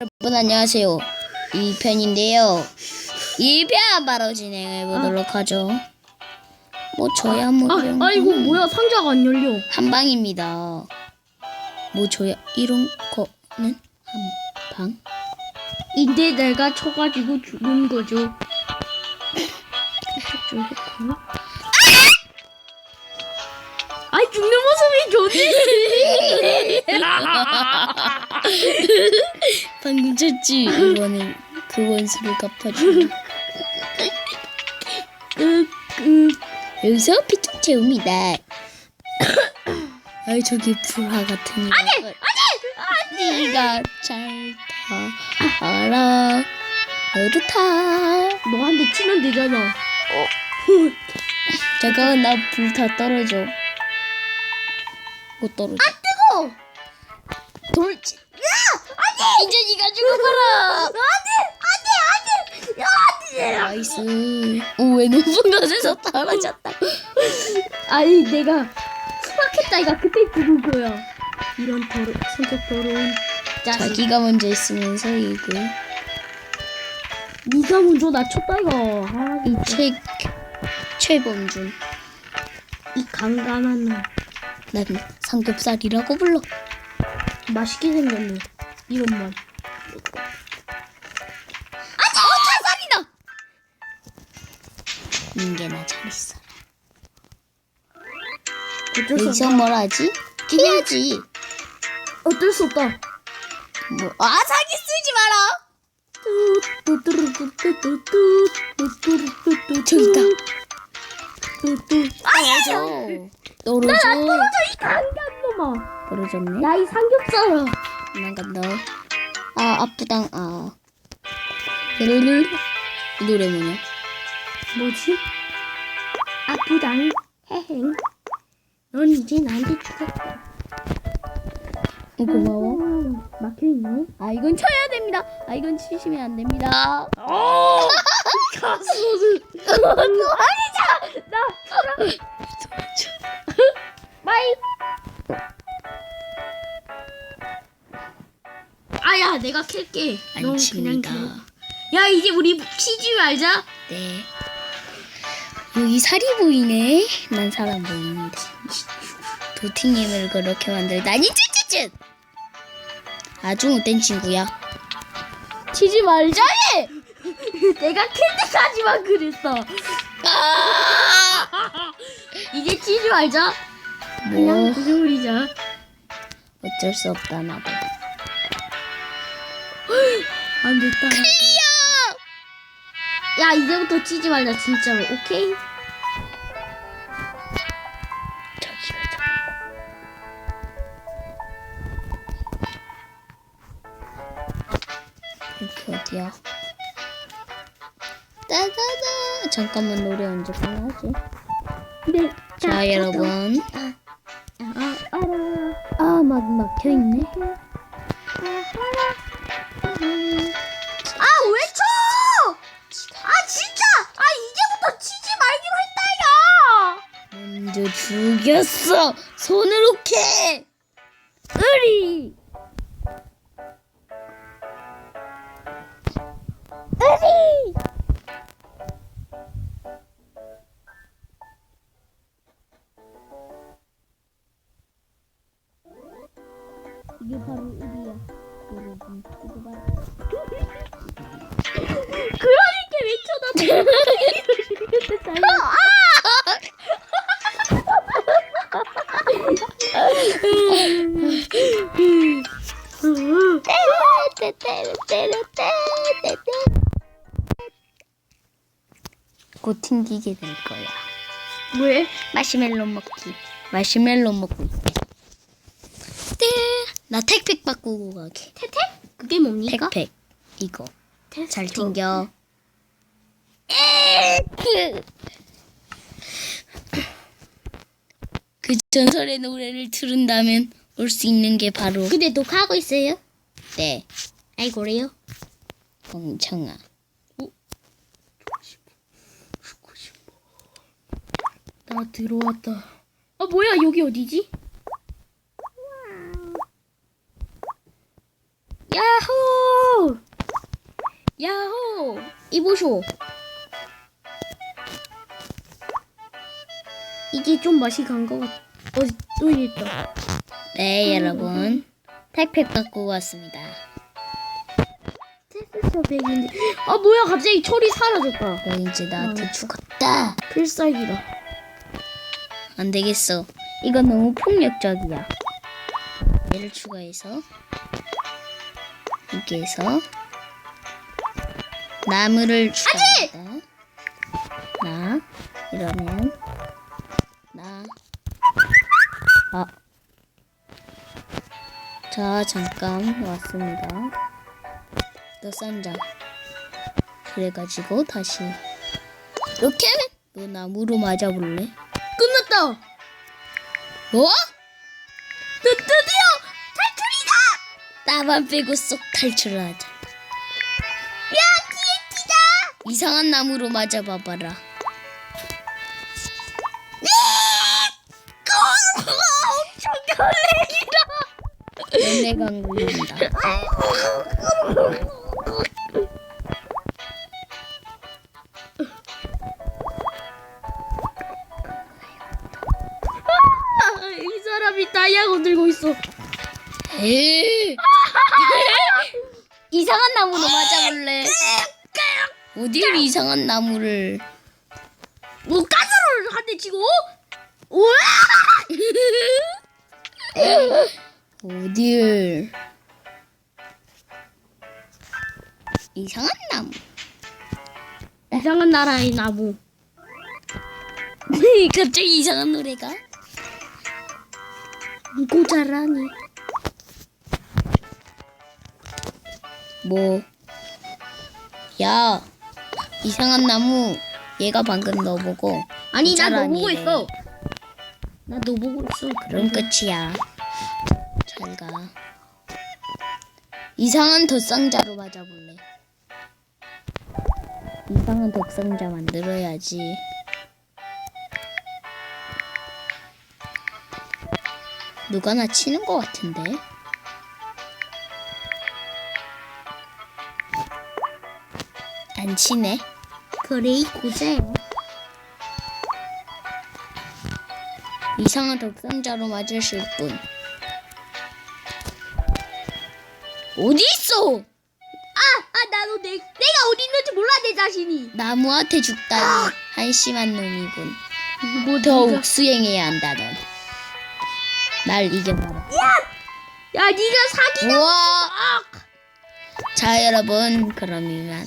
여러분 안녕하세요. 2편인데요. 2편 바로 진행해 보도록 하죠. 뭐 저야 뭐 이런 아, 아이고 거는 뭐야 상자가 안 열려. 한 방입니다. 뭐 저야 이런 거는 한 방. 인데 내가 쳐가지고 죽은 거죠. 아이 죽는 모습이 좋네. 방금 쳤지. 이거는 그 원수를 갚아주는. 여기서 피통 채웁니다. 아이 저기 불화 같은 이 아니 아니 아니가 잘 타라 너도 타너 한 대 치면 되잖아. 잠깐 나 불 다 떨어져 못 떨어져 뜨거. 돌 지 니가 죽어봐라 안돼 안돼 안돼 안돼. 나이스 오왜 높은 곳에서 떨어졌다 아니 내가 수박했다니까 그때 죽은 거야. 이런 더러 성격 더러운 자식. 자기가 먼저 있으면서 이거 네가 먼저 나 쳤다이가. 아, 이, 최 최범준 이 강간한 놈. 난 삼겹살이라고 불러 맛있게 생겼네. 이런 말. 인계나 잘 있어. 어쩔 수 여기서. 뭘 하지? 해야지. 어쩔 수 없다. 뭐, 아 사기 쓰지 마라! 저기다. 떨어져 떨어져 이 강간놈아. 떨어졌네? 야이 삼겹살아. 난 간다 아 아프당 아. 이 노래 뭐냐 뭐지? 아프당 헤행. 넌 이제 나한테 죽었다. 어, 고마워 음, 막혀있네. 아 이건 쳐야 됩니다 아 이건 치시면 안 됩니다 어! 가수는. 아니자! 나 쳐라. 마이. 아야 내가 캘게. 안넌 칩니다. 야 이제 우리 치지 말자. 네 여기 살이 보이네. 난 사람 보입니다 도티님을 그렇게 만들다니 쭈쭈쭈 아주 못된 친구야. 치지 말자니 내가 캘 때까지만 그랬어. 이제 치지 말자. 그냥 뭐? 구조리자. 어쩔 수 없다 나도. 안 됐다. 야 이제부터 치지 말자 진짜로. 오케이? 어디야 따다다 잠깐만 노래 언제 끝나지 네. 자 여러분 아, 알아. 아막 막혀있네 죽였어 손으로 캐 으리! 곧 튕기게 될 거야. 왜? 마시멜로 먹기. 마시멜로 먹고 있어. 네. 나 택팩 바꾸고 가게. 태태? 그게 뭡니까? 택팩. 이거. 테스트. 잘 튕겨. 그 전설의 노래를 들은다면 올 수 있는 게 바로 근데 녹화하고 있어요? 네. 아이, 그래요? 멍청아. 나 들어왔다. 아, 뭐야, 여기 어디지? 야호! 야호! 이보쇼. 이게 좀 맛이 간 것 같. 어, 또 있다. 네, 여러분. 택배 받고 왔습니다. 백인데. 아 뭐야 갑자기 철이 사라졌다. 너 이제 나한테 어. 죽었다. 필살기다. 안 되겠어. 이건 너무 폭력적이야. 얘를 추가해서 이렇게 해서 나무를 추가합니다. 나 이러면 나 아. 자 잠깐 왔습니다. 너 싼자. 그래가지고 다시 이렇게 너 나무로 맞아볼래? 끝났다. 뭐? 드, 드디어 탈출이다. 나만 빼고 쏙 탈출을 하자. 야 TNT다. 이상한 나무로 맞아봐봐라. 엄청 열레기다. 연애가 안 걸린다. 다이아고 들고 있어. 에이. 이상한 나무로 맞아볼래? 어딜 이상한 나무를? 뭐 가스를 한대 치고? 우와! 어딜? 이상한 나무. 이상한 나라의 나무. 갑자기 이상한 노래가? 고 자라니. 뭐? 야, 이상한 나무. 얘가 방금 너 보고. 아니 나너 고자라니. 보고 있어. 나 너 보고 있어. 그럼 끝이야. 잘 가. 이상한 덧상자로 맞아볼래. 이상한 덧상자 만들어야지. 누가 나 치는 것 같은데? 안 치네. 그래 고자야. 이상한 덕상자로 맞으실 분. 어디 있어? 아, 아 나도 내 내가 어디 있는지 몰라 내 자신이. 나무한테 죽다니 한심한 놈이군. 뭐 더 욱 수행해야 한다 넌. 날 이겨봐라. 야 네가 사기다. 우와. 자 여러분 그럼 이만